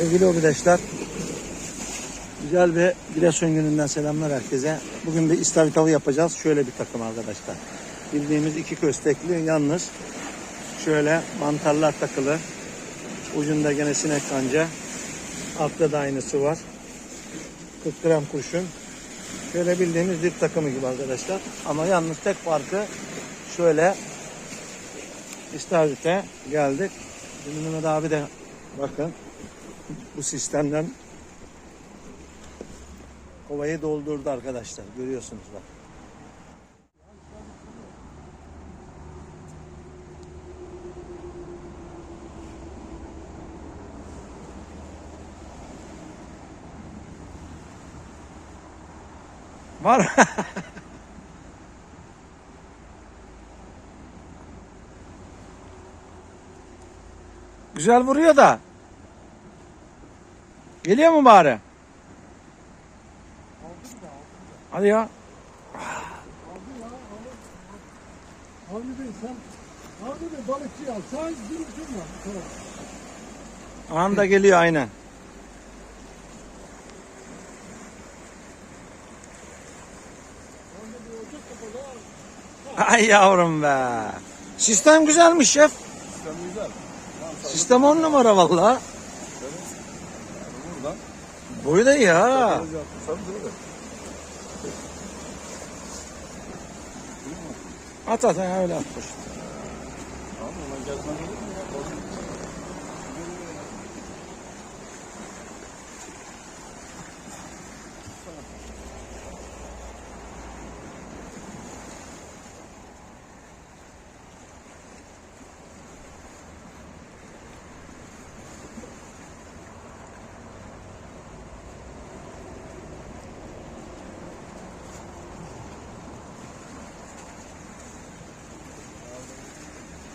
Sevgili arkadaşlar, güzel bir Giresun gününden selamlar herkese. Bugün bir istavrit avı yapacağız. Şöyle bir takım arkadaşlar. Bildiğimiz iki köstekli yalnız şöyle mantarlar takılı. Ucunda gene sinek kanca. Altta da aynısı var. 40 gram kurşun. Şöyle bildiğimiz dip takımı gibi arkadaşlar. Ama yalnız tek farkı şöyle istavrite geldik. Şimdi Mehmet abi de bakın bu sistemden kovayı doldurdu arkadaşlar. Görüyorsunuz bak. Var. Güzel vuruyor da. Geliyor mu bari? Hadi ya. Avni Bey sen Avni Bey balıkçı al. Sen bir ucun var. Tamam. Anda geliyor aynen. Ay yavrum be. Sistem güzelmiş şef. Sistem güzel. Sistem on numara valla. Boyu da iyi ha. At at öyle at. Tamam ona gelmen olur mu ya?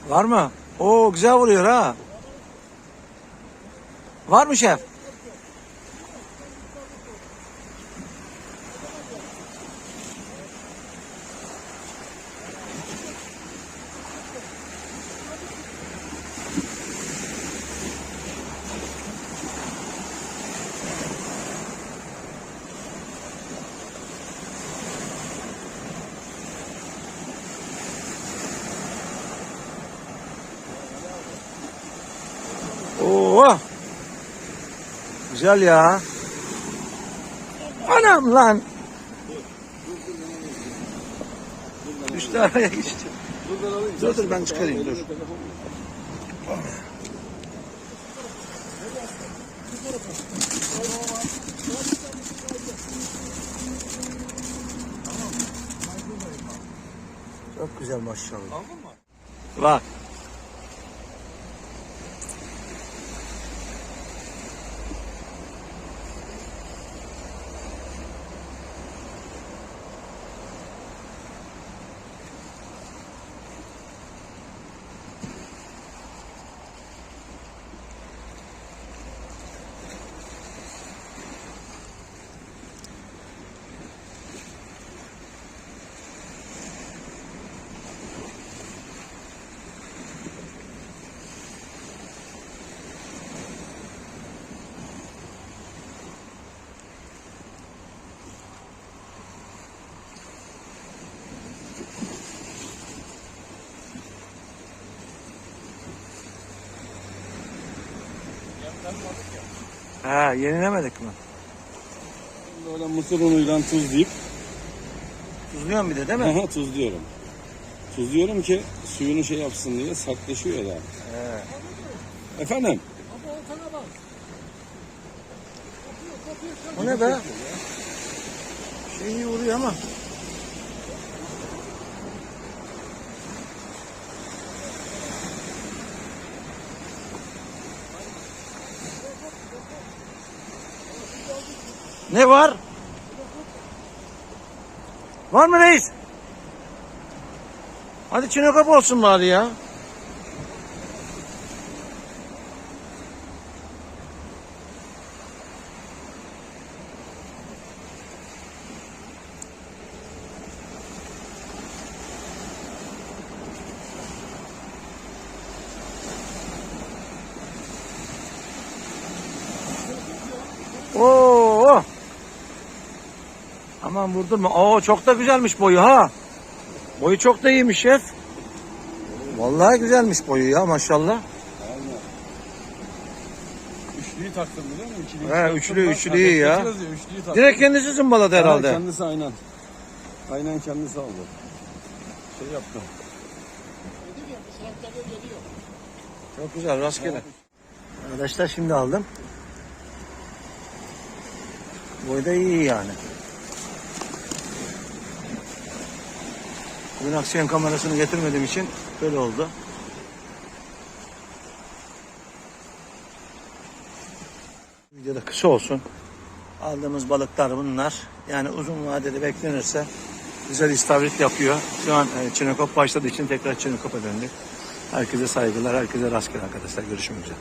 Var mı? Oo güzel vuruyor ha. Var mı şef? Oo. Güzel ya. Anam lan. Üstü araya geçti. Dur. Dur dur ben çıkarayım dur. Çok güzel maşallah. Aldın mı? Bak. Ha yenilemedik mi? Böyle mısır unuyla tuzlayıp Tuzluyorsun bir de değil mi? Aha, tuzluyorum. Tuzluyorum ki suyunu şey yapsın diye sertleşiyor ya. He. Efendim? O ne be? Şey iyi vuruyor ama. Ne var? Var mı reis? Hadi çinokop olsun bari ya. Oo. Aman vurdurma. Oo çok da güzelmiş boyu ha. Boyu çok da iyiymiş şef. Vallahi güzelmiş boyu ya maşallah. Aynen. Üçlüyü taktım biliyor musun? İkiliyi He, taktım üçlü- bak. üçlüyü ya. bekliyoruz üçlüyü taktım. Direkt kendisi zımbaladı Ha, herhalde. Kendisi aynen. Aynen kendisi aldı. Şey yaptı. Çok güzel rastgele. Arkadaşlar şimdi aldım. Boyu da iyi yani. Bugün aksiyon kamerasını getirmediğim için böyle oldu. Videoda kısa olsun. Aldığımız balıklar bunlar. Yani uzun vadede beklenirse güzel istavrit yapıyor. Şu an e, Çinekop başladığı için tekrar Çinekop'a döndük. Herkese saygılar, herkese rastgele arkadaşlar. Görüşmek üzere.